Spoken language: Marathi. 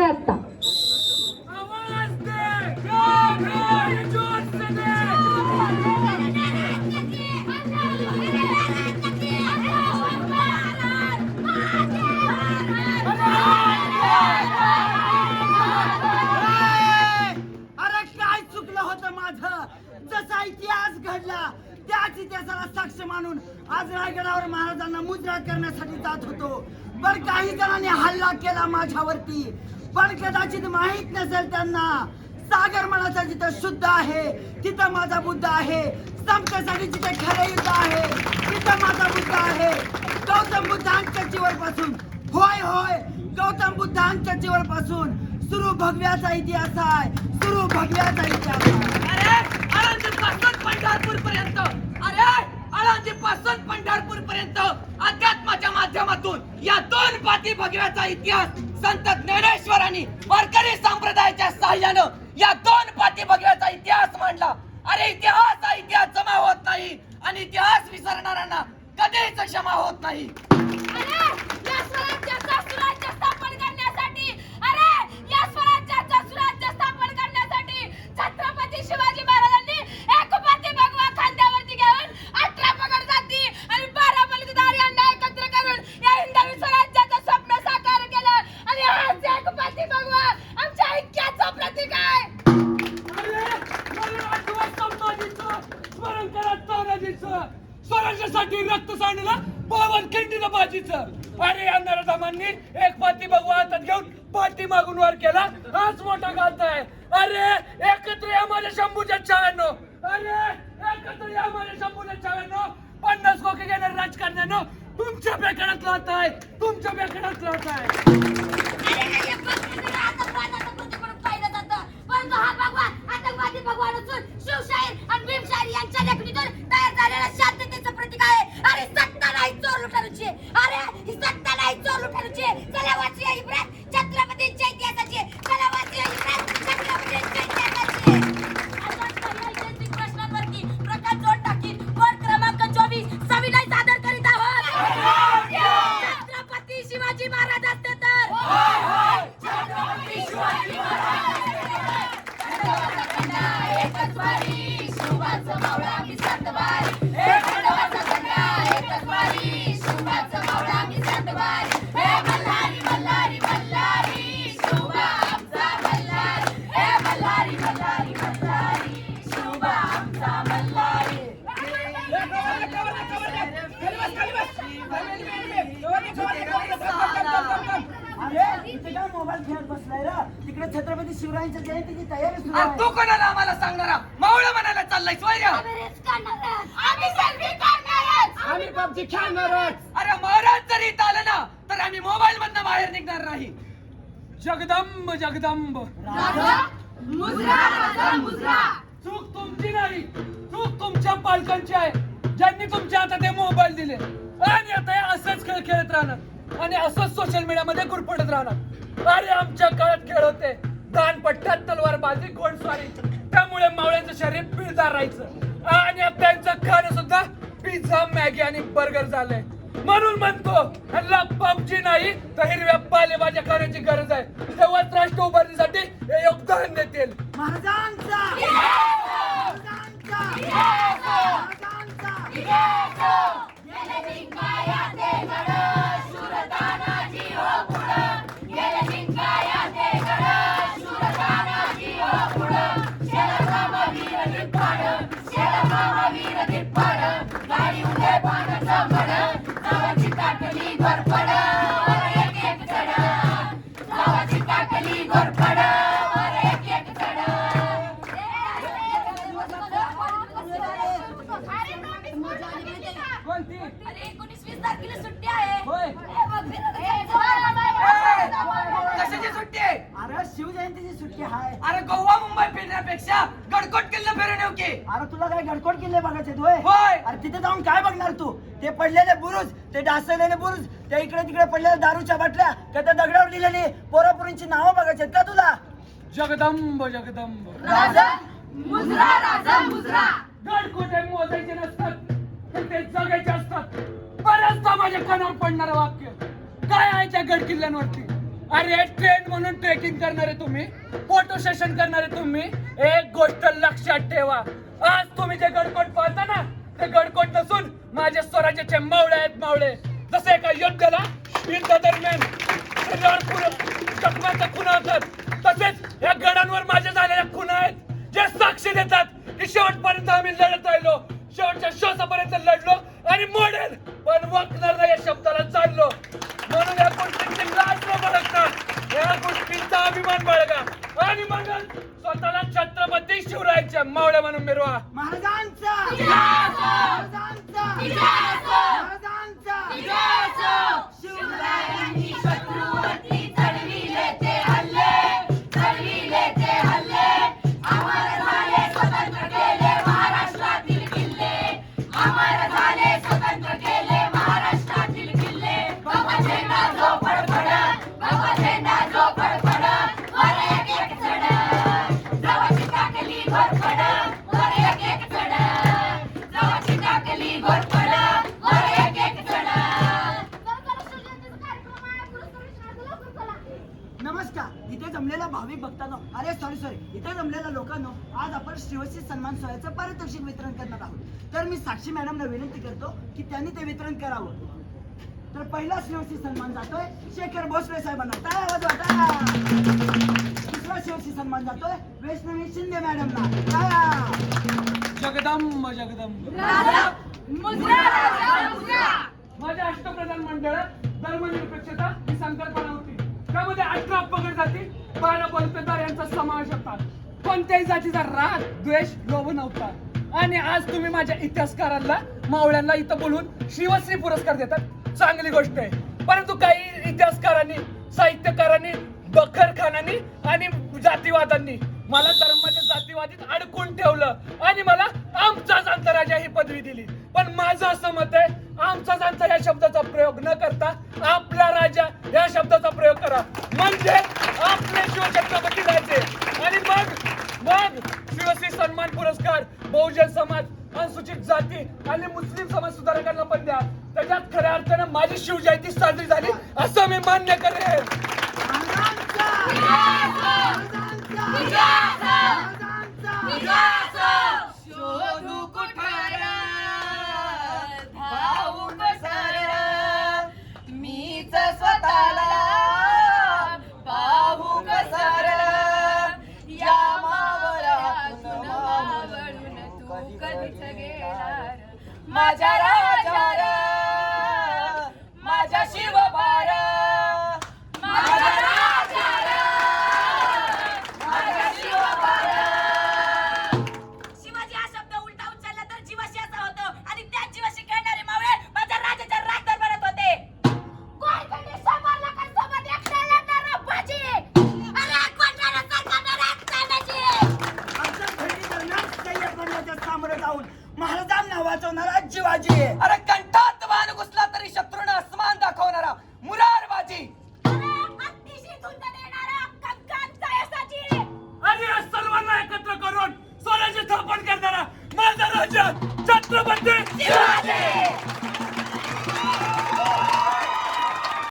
आता. अरे काय चुकलं होतं माझं? जसा इतिहास घडला त्याच इतिहासाला साक्ष मानून आज रायगडावर महाराजांना मुद्रा करण्यासाठी जात होतो. पण काही जणांनी हल्ला केला माझ्यावरती. पण कदाचित माहीत नसेल त्यांना. सागर मनाचा जिथं शुद्ध आहे तिथं माझा बुद्ध आहे. संपण्यासाठी जिथे खरे युद्ध आहे तिथं माझा बुद्ध आहे. गौतम बुद्धांच्या जीवर पासून होय होय गौतम बुद्धांच्या जीवर पासून सुरू भगव्याचा इतिहास आहे. सुरू भगव्याचा इतिहास अरे आळंदी पासून पंढरपूर पर्यंत अरे आळंदी पासून पंढरपूर पर्यंत अध्यात्माच्या माध्यमातून या दोन पाती भगव्याचा इतिहास संत ज्ञानेश्वरांनी वारकरी संप्रदायाच्या सहाय्यानं या दोन पातीभगव्याचा इतिहास मांडला. अरे इतिहास हा इतिहास जमा होत नाही आणि इतिहास विसरणाऱ्यांना कधीच क्षमा होत नाही. स्वराज्यासाठी रक्त सांडलं पवन खिंडीनं बाजीचं. अरे या नरधमांनी एक पाती भगवा हातात घेऊन पाठी मागून वर केला. हाच मोठा घालताय अरे एकत्र या माझ्या शंभूच्या छाव्यानो अरे एकत्र या माझ्या शंभूच्या छाव्यानो पन्नास कोके घेणार राजकारण्यानं तुमच्या बेकडात राहत आहे. तुमच्या बेकडात राहत आहे. शिवशाहीर आणि भीमशाहीर यांच्या लेखणीतून तयार झालेला शांततेचं प्रतीक आहे अरे सत्ता नाही चोर लुटारूची अरे ही सत्ता नाही चोर लुटारूची चला वाचूया इब्रात छत्रपतींच्या इतिहासाची चला वाचूया इब्रात छत्रपतींच्या इतिहासाची आजच्या या ऐतिहासिक प्रश्नांवरती प्रकाश जोड टाकीत बोर्ड क्रमांक चोवीस. सविनय सादर करीत आहोत. छत्रपती शिवाजी महाराज असते खेळत बसलाय रा. तिकडे छत्रपती शिवरायांच्या जयंतीची तयारी सुरू आहे. तू कोणाला आम्हाला सांगणारा? मावळं म्हणायला चाललाय स्वैर्य आम्ही रेस करणार आम्ही सेल्फी करणार आम्ही पबजी खेळणारच अरे महाराज जरी इथं आलं ना तर आम्ही मोबाईल मधनं बाहेर निघणार नाही. जगदंब जगदंब. राजा मुजरा राजा मुजरा. चूक तुमची नाही. चूक तुमच्या पालकांची आहे. ज्यांनी तुमच्या हातात हे मोबाईल दिले. आणि आता हे असंच खेळ खेळत राहणार. आणि असंच सोशल मीडिया मध्ये गुरफटत राहणार. अरे आमच्या काळात खेळ होते. दानपट्ट्यात तलवारबाजी घोडस्वारी. त्यामुळे मावळ्यांचं शरीर पिळदार राहायचं. आणि आता त्यांचं खाणं सुद्धा पिझ्झा मॅगी आणि बर्गर झालंय. म्हणून म्हणतो हल्ला पबजी नाही तर हिरव्या पालेभाज्या करण्याची गरज आहे. तेव्हाच राष्ट्र उभारणीसाठी योगदान देतील. महाराजांचा! कोणती? अरे एकोणीस वीस तारखेला सुट्टी आहे. होय. ए, बघ, फिरायला जायचं. कशाची सुट्टी आहे? अरे शिवजयंतीची सुट्टी आहे अरे गोवा मुंबई फिरण्यापेक्षा गडकोट किल्ला फिरून येऊ की. अरे तुला काय गडकोट किल्ले बघायचे तू होय? होय. अरे तिथे जाऊन काय बघणार तू? ते पडलेले बुरुज ते डासलेले बुरुज ते इकडे तिकडे पडलेल्या दारूच्या बाटल्या का त्या दगडावर लिहिलेली पोरापुरींची नावं बघायची का तुला? जगदंब जगदंब. राजा मुजरा राजा मुजरा. गडकोटे मोजायचे नसतात. तर ते जगायचे असतात. बऱ्याचदा माझ्या कानावर पडणारं वाक्य. काय आहे त्या गड किल्ल्यांवरती अरे ट्रेन म्हणून ट्रेकिंग करणारे तुम्ही. फोटो सेशन करणारे तुम्ही. एक गोष्ट लक्षात ठेवा. आज तुम्ही जे गडकोट पाहता ना ते गडकोट नसून माझे स्वराज्याचे मावळे आहेत मावळे. जसे एका योद्ध्याला युद्धा दरम्यान शरीरावर खुना होतात. तसेच या गडांवर माझ्या झालेल्या खुना आहेत जे साक्षी देतात की शेवटपर्यंत आम्ही लढत राहिलो. शेवटच्या श्वासापर्यंत लढलो आणि मोडेल. पण वाकणार नाही या शब्दाला चाललो. म्हणून या गोष्टींची लाज न बाळगता या गोष्टींचा अभिमान बाळगा. आणि म्हणून स्वतःला छत्रपती शिवरायांच्या मावळ्या म्हणून मिरवा. महाराजांचा. जमलेल्या भाविक भक्तांनो अरे सॉरी सॉरी इथे जमलेल्या लोकांनो आज आपण श्रीवशी सन्मान सोहळ्याचं पारितोषिक वितरण करणार आहोत. तर मी साक्षी मॅडमना विनंती करतो की त्यांनी ते वितरण करावं. तर पहिला श्रीवशी सन्मान जातोय शेखर भोसले साहेबांना. टाळ्या वाजवा टाळ्या दुसरा शिवशी सन्मान जातोय वैष्णवी शिंदे टाळ्या जगदंब जगदंब. माझ्या अष्टप्रधान मंडळात धर्मनिरपेक्षता ही संकल्पना होती. त्यामध्ये अठरा पगड जाती बारा बलपेदार यांचा समावेश होता. कोणत्याही जातीचा राग द्वेष लोभ नव्हता. आणि आज तुम्ही माझ्या इतिहासकारांना मावळ्यांना इथं बोलून शिवश्री पुरस्कार देतात. चांगली गोष्ट आहे. परंतु काही इतिहासकारांनी साहित्यकारांनी बखरखानांनी आणि जातीवादांनी मला धर्माच्या जातीवादीत अडकून ठेवलं आणि मला आमचा जांचा राजा ही पदवी दिली. पण माझं असं मत आहे आमचा जांचा या शब्दाचा प्रयोग न करता आपला राजा या शब्दाचा म्हणजे आपले शिवछत्रपती राहायचे आणि मग मग शिवश्री सन्मान पुरस्कार बहुजन समाज अनुसूचित जाती आणि मुस्लिम समाज सुधारकांना पण द्या. त्याच्यात खऱ्या अर्थानं माझी शिवजयंती साजरी झाली असं मी मान्य करेन. महाराजांचा